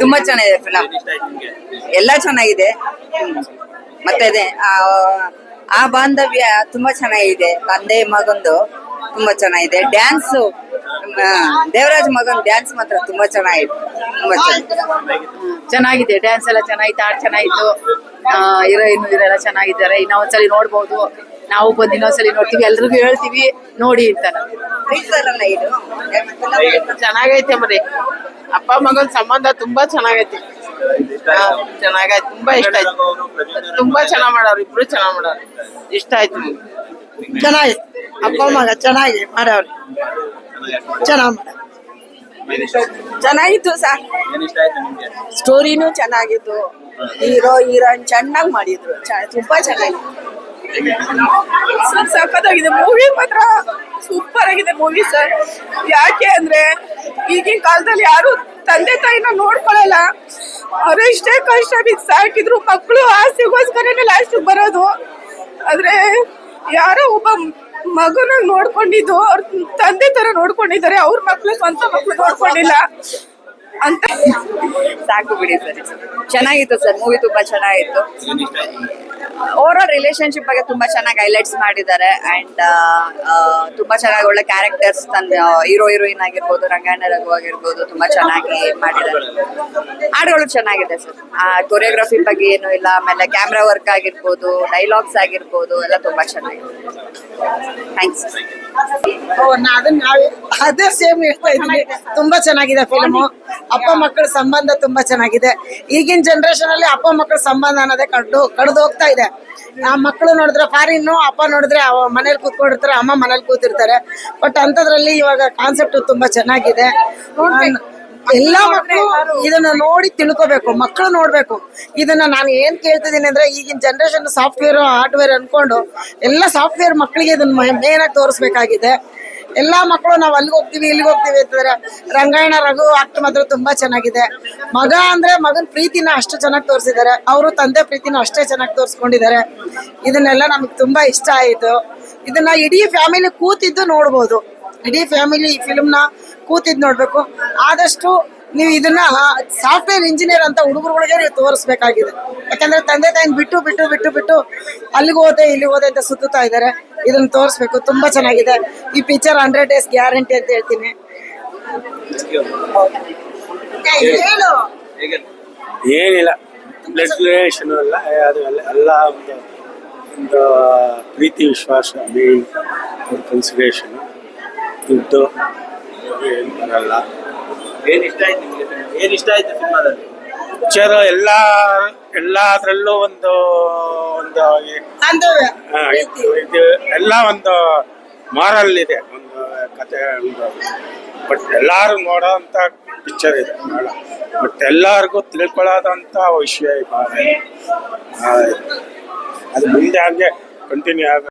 ತುಂಬಾ ಚೆನ್ನಾಗಿದೆ ಫಿಲಂ ಎಲ್ಲ ಚೆನ್ನಾಗಿದೆ. ಮತ್ತೆ ಅದೇ, ಆ ಬಾಂಧವ್ಯ ತುಂಬಾ ಚೆನ್ನಾಗಿದೆ. ತಂದೆ ಮಗಂದು ತುಂಬಾ ಚೆನ್ನಾಗಿದೆ. ಡ್ಯಾನ್ಸ್ ದೇವರಾಜ್ ಮಗನ್ ಡ್ಯಾನ್ಸ್ ಮಾತ್ರ ತುಂಬಾ ಚೆನ್ನಾಗಿದೆ. ತುಂಬಾ ಚೆನ್ನಾಗಿದೆ. ಚೆನ್ನಾಗಿದೆ. ಡ್ಯಾನ್ಸ್ ಎಲ್ಲ ಚೆನ್ನಾಗಿತ್ತು ಆ ಚೆನ್ನಾಗಿತ್ತು ಹೀರೋಯಿನ್ ಇವರೆಲ್ಲ ಚೆನ್ನಾಗಿದ್ದಾರೆ. ಇನ್ನೊಂದ್ಸಲಿ ನೋಡ್ಬೋದು. ನಾವು ಬಂದು ಇನ್ನೊಂದ್ಸಲಿ ನೋಡ್ತೀವಿ ಎಲ್ರಿಗೂ ಹೇಳ್ತೀವಿ ನೋಡಿ ಅಂತ. ಅಲ್ಲ ಇದು ಚೆನ್ನಾಗೈತೆ ಮರಿ ಅಪ್ಪ ಮಗನ ಸಂಬಂಧ ತುಂಬಾ ಚೆನ್ನಾಗೈತಿ. ಹಾ, ಚೆನ್ನಾಗೈತೆ ತುಂಬಾ ಇಷ್ಟ ಆಯ್ತು. ತುಂಬಾ ಚೆನ್ನಾಗ್ ಮಾಡೋರು ಇಬ್ರು ಚೆನ್ನಾಗ್ ಮಾಡೋರು ಇಷ್ಟ ಆಯ್ತು ಚೆನ್ನಾಗಿ ಅಪ್ಪ ಮಗ ಚೆನ್ನಾಗಿ ಮಾಡವ್ರಿ. ಚೆನ್ನಾಗ್ ಚೆನ್ನಾಗಿತ್ತು ಸರ್ ಸ್ಟೋರಿನೂ ಚೆನ್ನಾಗಿತ್ತು. ಹೀರೋ ಹೀರೋಯಿನ್ ಚೆನ್ನಾಗಿ ಮಾಡಿದ್ರು. ಚ- ತುಂಬಾ ಚೆನ್ನಾಗಿತ್ತು. ಸರ್, ಸಖತ್ತಾಗಿದೆ. ಮೂವಿ ಮಾತ್ರ ಸೂಪರ್ ಆಗಿದೆ ಮೂವಿ ಸರ್ ಯಾಕೆ ಅಂದ್ರೆ ಈಗಿನ ಕಾಲದಲ್ಲಿ ಯಾರು ತಂದೆ ತಾಯಿನ ನೋಡ್ಕೊಳ್ಳಲ್ಲ ಅವ್ರು ಎಷ್ಟೇ ಕಷ್ಟ ಬಿದ್ದು ಸಾಕಿದ್ರು ಮಕ್ಕಳು ಆಸೆಗೋಸ್ಕರನೇ ಲಾಸ್ಟಿಗೆ ಬರೋದು. ಆದ್ರೆ ಯಾರೋ ಒಬ್ಬ ಮಗುನ ನೋಡ್ಕೊಂಡಿದ್ದು, ಅವ್ರ ತಂದೆ ತರ ನೋಡ್ಕೊಂಡಿದ್ದಾರೆ. ಅವ್ರ ಮಕ್ಕಳು ಸ್ವಂತ ಮಕ್ಕಳು ನೋಡ್ಕೊಂಡಿಲ್ಲ. ಅಂತ. ಸಾಕು ಬಿಡಿ ಸರ್. ಚೆನ್ನಾಗಿತ್ತು ಸರ್. ಮೂವಿ ತುಂಬಾ ಚೆನ್ನಾಗಿತ್ತು. ಓವರ್ ರಿಲೇಶನ್ಶಿಪ್ ಬಗ್ಗೆ ತುಂಬಾ ಚೆನ್ನಾಗಿ ಹೈಲೈಟ್ಸ್ ಮಾಡಿದ್ದಾರೆ. ಅಂಡ್ ತುಂಬಾ ಚೆನ್ನಾಗಿ ಒಳ್ಳೆ ಕ್ಯಾರೆಕ್ಟರ್ಸ್ ತಂದ ಹೀರೋ ಹೀರೋಯಿನ್ ಆಗಿರ್ಬೋದು ರಂಗಾಯಣ ರಘು ಆಗಿರ್ಬೋದು ತುಂಬಾ ಚೆನ್ನಾಗಿ ಮಾಡಿದ್ದಾರೆ. ಹಾಡುಗಳು ಚೆನ್ನಾಗಿದೆ ಸರ್. ಆ ಕೊರಿಯೋಗ್ರಫಿ ಬಗ್ಗೆ ಏನು ಇಲ್ಲ. ಆಮೇಲೆ ಕ್ಯಾಮ್ರಾ ವರ್ಕ್ ಆಗಿರ್ಬೋದು ಡೈಲಾಗ್ಸ್ ಆಗಿರ್ಬೋದು, ಎಲ್ಲ ತುಂಬಾ ಚೆನ್ನಾಗಿದೆ. ಥ್ಯಾಂಕ್ಸ್ ಅದನ್ನ ಅದೇ ಸೇಮ್ ಹೇಳ್ತಾ ಇದ್ದೀನಿ. ತುಂಬಾ ಚೆನ್ನಾಗಿದೆ ಫಿಲ್ಮು ಅಪ್ಪ ಮಕ್ಕಳ ಸಂಬಂಧ ತುಂಬಾ ಚೆನ್ನಾಗಿದೆ. ಈಗಿನ ಜನರೇಷನ್ ಅಲ್ಲಿ ಅಪ್ಪ ಮಕ್ಕಳ ಸಂಬಂಧ ಅನ್ನೋದೇ ಕಡ್ದು ಕಡ್ದು ಹೋಗ್ತಾ ಇದೆ. ಆ ಮಕ್ಕಳು ನೋಡಿದ್ರೆ ಫಾರಿನ್ನು ಅಪ್ಪ ನೋಡಿದ್ರೆ ಅವ ಮನೇಲಿ ಕೂತ್ಕೊಂಡಿರ್ತಾರೆ ಅಮ್ಮ ಮನೇಲಿ ಕೂತಿರ್ತಾರೆ. ಬಟ್ ಅಂಥದ್ರಲ್ಲಿ ಇವಾಗ ಕಾನ್ಸೆಪ್ಟ್ ತುಂಬಾ ಚೆನ್ನಾಗಿದೆ. ಎಲ್ಲ ಎಲ್ಲಾ ಮಕ್ಕಳು ಇದನ್ನ ನೋಡಿ ತಿಳ್ಕೊಬೇಕು. ಮಕ್ಕಳು ನೋಡ್ಬೇಕು. ಇದನ್ನ ನಾನು ಏನ್ ಕೇಳ್ತಿದ್ದೀನಿ ಅಂದ್ರೆ ಈಗಿನ ಜನರೇಷನ್ ಸಾಫ್ಟ್ವೇರ್ ಹಾರ್ಡ್ವೇರ್ ಅನ್ಕೊಂಡು ಎಲ್ಲ ಸಾಫ್ಟ್ವೇರ್ ಮಕ್ಕಳಿಗೆ ಇದನ್ನ ಮೇನ್ ಆಗಿ ತೋರಿಸ್ಬೇಕಾಗಿದೆ. ಎಲ್ಲಾ ಮಕ್ಕಳು ನಾವು ಅಲ್ಲಿಗೆ ಹೋಗ್ತೀವಿ, ಇಲ್ಲಿಗೆ ಹೋಗ್ತೀವಿ ಅಂತಂದ್ರೆ ರಂಗಾಯಣ ರಘು ಆಕ್ಟ್ ಮಾತ್ರ ತುಂಬಾ ಚೆನ್ನಾಗಿದೆ. ಮಗ ಅಂದ್ರೆ ಮಗನ ಪ್ರೀತಿನ ಅಷ್ಟು ಚೆನ್ನಾಗಿ ತೋರಿಸಿದ್ದಾರೆ. ಅವರು ತಂದೆ ಪ್ರೀತಿನ ಅಷ್ಟೇ ಚೆನ್ನಾಗಿ ತೋರಿಸ್ಕೊಂಡಿದ್ದಾರೆ. ಇದನ್ನೆಲ್ಲ ನಮಗೆ ತುಂಬಾ ಇಷ್ಟ ಆಯಿತು. ಇದನ್ನ ಇಡೀ ಫ್ಯಾಮಿಲಿ ಕೂತಿದ್ದು ನೋಡ್ಬೋದು. ಇಡೀ ಫ್ಯಾಮಿಲಿ ಈ ಫಿಲ್ಮ್ನ ಕೂತಿದ್ದು ನೋಡ್ಬೇಕು. ಆದಷ್ಟು ನೀವು ಇದನ್ನ ಸಾಫ್ಟ್ವೇರ್ ಇಂಜಿನಿಯರ್ ಅಂತ ಹುಡುಗರುಗಳಿಗೆ ನೀವು ತೋರಿಸ್ಬೇಕಾಗಿದೆ. ಯಾಕಂದ್ರೆ ತಂದೆ ತಾಯಿನ ಬಿಟ್ಟು ಬಿಟ್ಟು ಬಿಟ್ಟು ಬಿಟ್ಟು ಅಲ್ಲಿಗೆ ಹೋದೆ ಇಲ್ಲಿ ಹೋದೆ ಅಂತ ಸುತ್ತುತ್ತಾ ಇದ್ದಾರೆ. ಇದನ್ನ ತೋರಿಸ್ಬೇಕು. ತುಂಬಾ ಚೆನ್ನಾಗಿದೆ. ಈ ಪಿಕ್ಚರ್ ಹಂಡ್ರೆಡ್ ಡೇಸ್ ಗ್ಯಾರಂಟಿ ಅಂತ ಹೇಳ್ತೀನಿ. ಹೇಳು. ಏನಿಲ್ಲ. ಬ್ಲಡ್ ರಿಲೇಷನ್ ಎಲ್ಲ ಅದು ಎಲ್ಲ ಎಲ್ಲ ಒಂದು ಒಂದು ಪ್ರೀತಿ ವಿಶ್ವಾಸ ಮೇನ್ ಕನ್ಸಿಡರೇಷನ್ ದುಡ್ಡು ಏನು ಬರಲ್ಲ. ಏನ್ ಇಷ್ಟ ಆಯ್ತು ನಿಮಗೆ? ಏನ್ ಇಷ್ಟ ಆಯ್ತು ಸಿನಿಮಾದಲ್ಲಿ? ಪಿಕ್ಚರ್ ಎಲ್ಲ ಎಲ್ಲದರಲ್ಲೂ ಒಂದು ಒಂದು ಇದು ಇದು ಎಲ್ಲ ಒಂದು ಮಾರಲ್ ಇದೆ. ಒಂದು ಕತೆ ಒಂದು ಬಟ್ ಎಲ್ಲಾರು ನೋಡೋ ಅಂತ ಪಿಕ್ಚರ್ ಇದೆ. ಭಾಳ ಬಟ್ ಎಲ್ಲರಿಗೂ ತಿಳ್ಕೊಳ್ಳೋದಂಥ ವಿಷಯ ಇದೆ ಆ, ಅದು ಮುಂದೆ ಹಾಗೆ ಕಂಟಿನ್ಯೂ ಆಗ